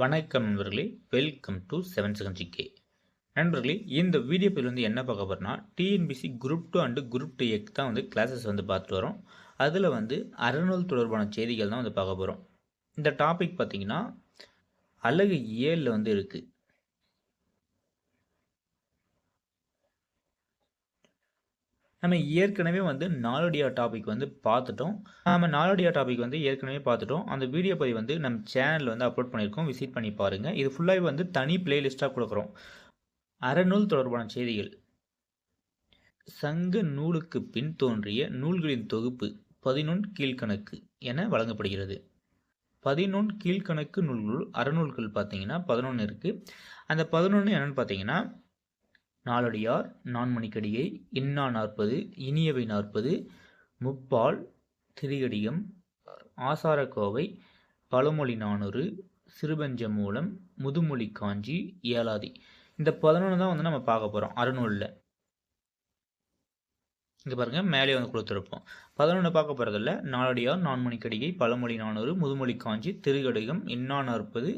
வணக்கம் நண்பர்களே. Welcome to seven second GK நண்பர்களே இந்த வீடியோ பேர் வந்து என்ன பார்க்க போகிறோம்னா TNPSC group two and group two egg தான் வந்து கிளாஸஸ் வந்து பார்த்துட்டு வரோம். அதில் வந்து அறநூல் தொடர்பான செய்திகள் தான் வந்து பார்க்க போகிறோம் இந்த டாபிக் பார்த்தீங்கன்னா அழகு ஏழில் வந்து இருக்குது நம்ம ஏற்கனவே வந்து நாலடியா டாபிக் வந்து பார்த்துட்டோம். நம்ம நாலடியா டாபிக் வந்து ஏற்கனவே பார்த்துட்டோம். அந்த வீடியோ பதிவு வந்து நம்ம சேனலில் வந்து அப்லோட் பண்ணியிருக்கோம். விசிட் பண்ணி பாருங்கள் இது ஃபுல்லாகவே வந்து தனி பிளேலிஸ்ட்டாக கொடுக்குறோம். அறநூல் தொடர்பான செய்திகள். சங்க நூலுக்கு பின் தோன்றிய நூல்களின் தொகுப்பு பதினொன் கீழ்கணக்கு என வழங்கப்படுகிறது. பதினொன் கீழ்கணக்கு நூல்கள் அறநூல்கள் பார்த்தீங்கன்னா பதினொன்று இருக்குது அந்த பதினொன்று என்னென்னு பார்த்தீங்கன்னா நாலடியார் நான்மணிக்கடியை இன்னா நாற்பது இனியவை நாற்பது முப்பால் திரிகடிகம் ஆசாரக்கோவை பழமொழி நானூறு சிறுபஞ்ச மூலம் முதுமொழி காஞ்சி ஏலாதி இந்த பதினொன்று தான் வந்து நம்ம பார்க்க போகிறோம் அறுநூலில். இங்கே பாருங்கள் மேலே வந்து கொடுத்துருப்போம். பதினொன்று பார்க்க போகிறதில்ல நாலடியார் நான்மணிக்கடிகை பழமொழி நானூறு முதுமொழி காஞ்சி திருகடிகம் இன்னா நாற்பது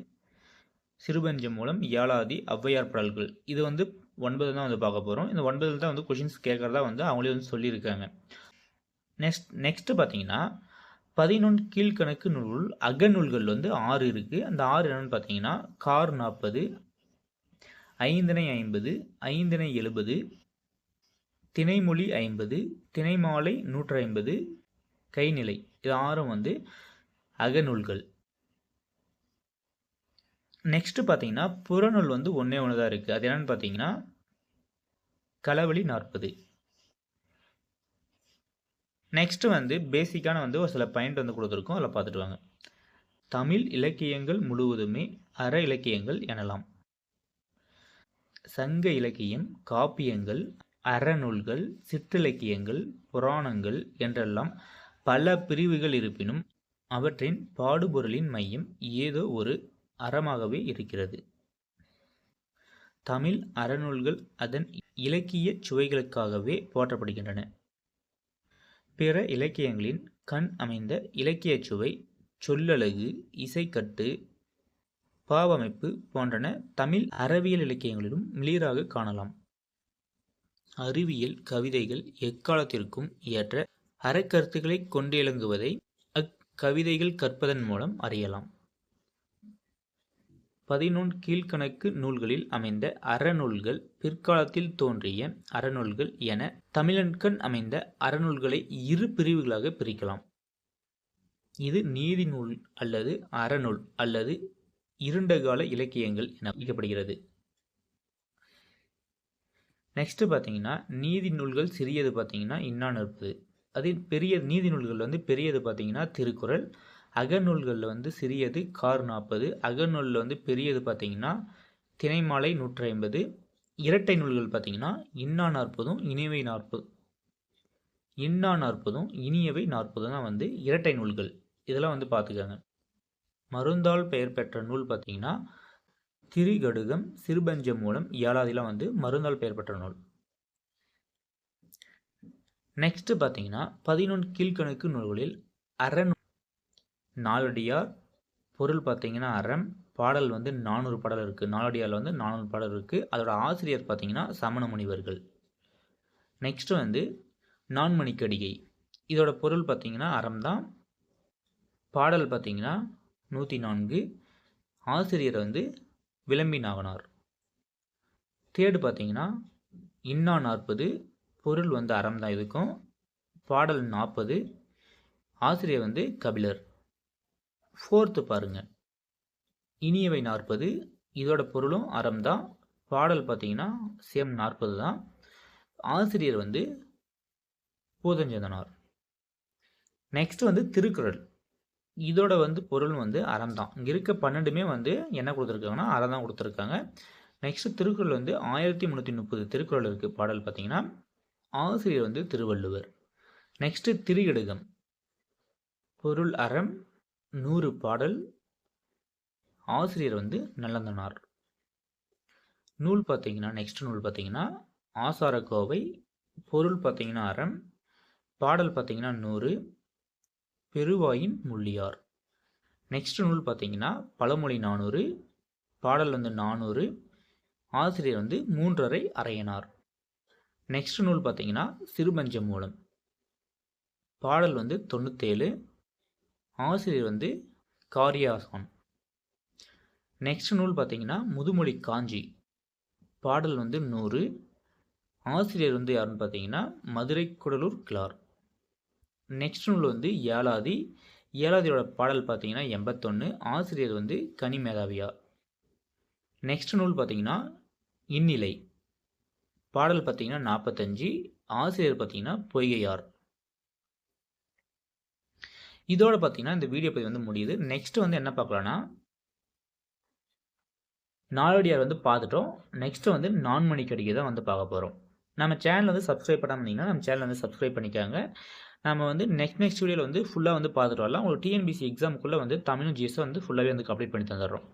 சிறுபஞ்சம் மூலம் ஏழாதி ஔவையார் பாடல்கள். இது வந்து ஒன்பது தான் வந்து பார்க்க போகிறோம் இந்த ஒன்பதில் தான் வந்து கொஷின்ஸ் கேட்குறதா வந்து அவங்களே வந்து சொல்லியிருக்காங்க. நெக்ஸ்ட் நெக்ஸ்ட்டு பார்த்தீங்கன்னா பதினொன்று கீழ்கணக்கு நூல் அகநூல்கள் வந்து ஆறு இருக்குது அந்த ஆறு என்னென்னு பார்த்தீங்கன்னா கார் நாற்பது ஐந்தினை ஐம்பது ஐந்தினை எழுபது திணைமொழி ஐம்பது திணைமாலை நூற்றி ஐம்பது கைநிலை. இது ஆறும் வந்து அகநூல்கள். நெக்ஸ்ட்டு பார்த்தீங்கன்னா புறநூல் வந்து ஒன்றே ஒன்று தான் இருக்குது அது என்னென்னு பார்த்தீங்கன்னா களவழி நாற்பது. நெக்ஸ்ட்டு வந்து பேசிக்கான வந்து ஒரு சில பாயிண்ட் வந்து கொடுத்துருக்கோம். அதில் பார்த்துட்டு வாங்க. தமிழ் இலக்கியங்கள் முழுவதுமே அற இலக்கியங்கள் எனலாம். சங்க இலக்கியம் காப்பியங்கள் அறநூல்கள் சிற்றிலக்கியங்கள் புராணங்கள் என்றெல்லாம் பல பிரிவுகள் இருப்பினும் அவற்றின் பாடுபொருளின் மையம் ஏதோ ஒரு அறமாகவே இருக்கிறது. தமிழ் அறநூல்கள் அதன் இலக்கிய சுவைகளுக்காகவே போற்றப்படுகின்றன. பிற இலக்கியங்களின் கண் அமைந்த இலக்கிய சுவை சொல்லழகு இசைக்கட்டு பாவமைப்பு போன்றன தமிழ் அறவியல் இலக்கியங்களிலும் மிளிராக காணலாம். அறிவியல் கவிதைகள் எக்காலத்திற்கும் ஏற்ற அறக்கருத்துக்களை கொண்டிலங்குவதை அக்கவிதைகள் கற்பதன் மூலம் அறியலாம். பதினொன் கீழ்கணக்கு நூல்களில் அமைந்த அறநூல்கள் பிற்காலத்தில் தோன்றிய அறநூல்கள் என தமிழன்கண் அமைந்த அறநூல்களை இரு பிரிவுகளாக பிரிக்கலாம். இது நீதி நூல் அல்லது அறநூல் அல்லது இருண்டகால இலக்கியங்கள் என அழைக்கப்படுகிறது. நெக்ஸ்ட்டு பார்த்தீங்கன்னா நீதி நூல்கள் சிறியது பார்த்தீங்கன்னா இன்னான் இருப்பது அதே பெரிய நீதி நூல்கள் வந்து பெரியது பார்த்தீங்கன்னா திருக்குறள் அகநூல்களில் வந்து சிறியது கார் நாற்பது அகநூலில் வந்து பெரியது பார்த்திங்கன்னா தினைமாலை நூற்றி ஐம்பது இரட்டை நூல்கள் பார்த்திங்கன்னா இன்னா நாற்பதும் இனிவை நாற்பது. இன்னா நாற்பதும் இனியவை நாற்பதும் தான் வந்து இரட்டை நூல்கள். இதெல்லாம் வந்து பார்த்துக்கோங்க மருந்தால் பெயர் பெற்ற நூல் பார்த்திங்கன்னா திரிகடுகம் சிறுபஞ்சம் மூலம் ஏழாவதுலாம் வந்து மருந்தால் பெயர் பெற்ற நூல். நெக்ஸ்ட்டு பார்த்தீங்கன்னா பதினொன்று கீழ்கணக்கு நூல்களில் அறநூல் நாலடியார் பொருள் பார்த்தீங்கன்னா அறம் பாடல் வந்து நானூறு பாடல் இருக்குது நாலடியாரில் வந்து நானூறு பாடல் இருக்குது அதோட ஆசிரியர் பார்த்தீங்கன்னா சமண முனிவர்கள். நெக்ஸ்ட்டு வந்து நான்மணிக்கடிகை. இதோட பொருள் பார்த்திங்கன்னா அறம் தான். பாடல் பார்த்தீங்கன்னா நூற்றி நான்கு. ஆசிரியர் வந்து விளம்பினாகனார் தேடு பார்த்தீங்கன்னா இன்னா நாற்பது. பொருள் வந்து அறம் தான் இருக்கும் பாடல் நாற்பது. ஆசிரியர் வந்து கபிலர். ஃபோர்த்து பாருங்கள் இனியவை நாற்பது இதோட பொருளும் அறம் தான். பாடல் பார்த்தீங்கன்னா சேம் நாற்பது தான். ஆசிரியர் வந்து பூதஞ்சந்தனார். நெக்ஸ்ட் வந்து திருக்குறள். இதோட வந்து பொருள் வந்து அறம் தான். இங்கே இருக்க பன்னெண்டுமே வந்து என்ன கொடுத்துருக்காங்கன்னா அறம் தான் கொடுத்துருக்காங்க. நெக்ஸ்ட் திருக்குறள் வந்து ஆயிரத்தி முந்நூற்றி முப்பது திருக்குறள் இருக்குது பாடல் பார்த்தீங்கன்னா ஆசிரியர் வந்து திருவள்ளுவர். நெக்ஸ்ட்டு திரிகடுகம் பொருள் அறம் நூறு பாடல் ஆசிரியர் வந்து நல்லந்தனார். நூல் பார்த்தீங்கன்னா நெக்ஸ்ட் நூல் பார்த்தீங்கன்னா ஆசாரக்கோவை பொருள் பார்த்தீங்கன்னா அறம் பாடல் பார்த்தீங்கன்னா நூறு பெருவாயின் முள்ளியார். நெக்ஸ்ட் நூல் பார்த்தீங்கன்னா பழமொழி நானூறு பாடல் வந்து நானூறு ஆசிரியர் வந்து மூன்றரை அறையனார் நெக்ஸ்ட் நூல் பார்த்தீங்கன்னா சிறுபஞ்ச மூலம் பாடல் வந்து தொண்ணூத்தேழு ஆசிரியர் வந்து காரியாசான். நெக்ஸ்ட் நூல் பார்த்தீங்கன்னா முதுமொழி காஞ்சி. பாடல் வந்து நூறு. ஆசிரியர் வந்து யாருன்னு பார்த்தீங்கன்னா மதுரை குடலூர் கிளார் நெக்ஸ்ட் நூல் வந்து ஏழாதி. ஏழாதியோட பாடல் பார்த்தீங்கன்னா எண்பத்தொன்று ஆசிரியர் வந்து கனி மேதாவியா. நெக்ஸ்ட் நூல் பார்த்தீங்கன்னா இந்நிலை பாடல் பார்த்தீங்கன்னா நாற்பத்தஞ்சு. ஆசிரியர் பார்த்தீங்கன்னா பொய்கையார். இதோட பார்த்தீங்கன்னா இந்த வீடியோ பதிவு வந்து முடியுது. நெக்ஸ்ட் வந்து என்ன பார்க்கலான்னா நாலடியார் வந்து பார்த்துட்டோம் நெக்ஸ்ட் வந்து நான்மணி கடிகை தான் வந்து பார்க்க போகிறோம் நம்ம சேனல் வந்து சப்ஸ்கிரைப் பண்ணாமல் இருந்தீங்கன்னா நம்ம சேனல் வந்து சப்ஸ்கிரைப் பண்ணிக்காங்க. நம்ம வந்து நெக்ஸ்ட் நெக்ஸ்ட் வீடியோவில் வந்து ஃபுல்லாக வந்து பார்த்துட்டு வரலாம். உங்களுக்கு டிஎன்பிசி எக்ஸாமுக்குள்ளே வந்து தமிழும் ஜிஎஸ் வந்து ஃபுல்லாகவே வந்து கம்ப்ளீட் பண்ணி தந்துடுறோம்.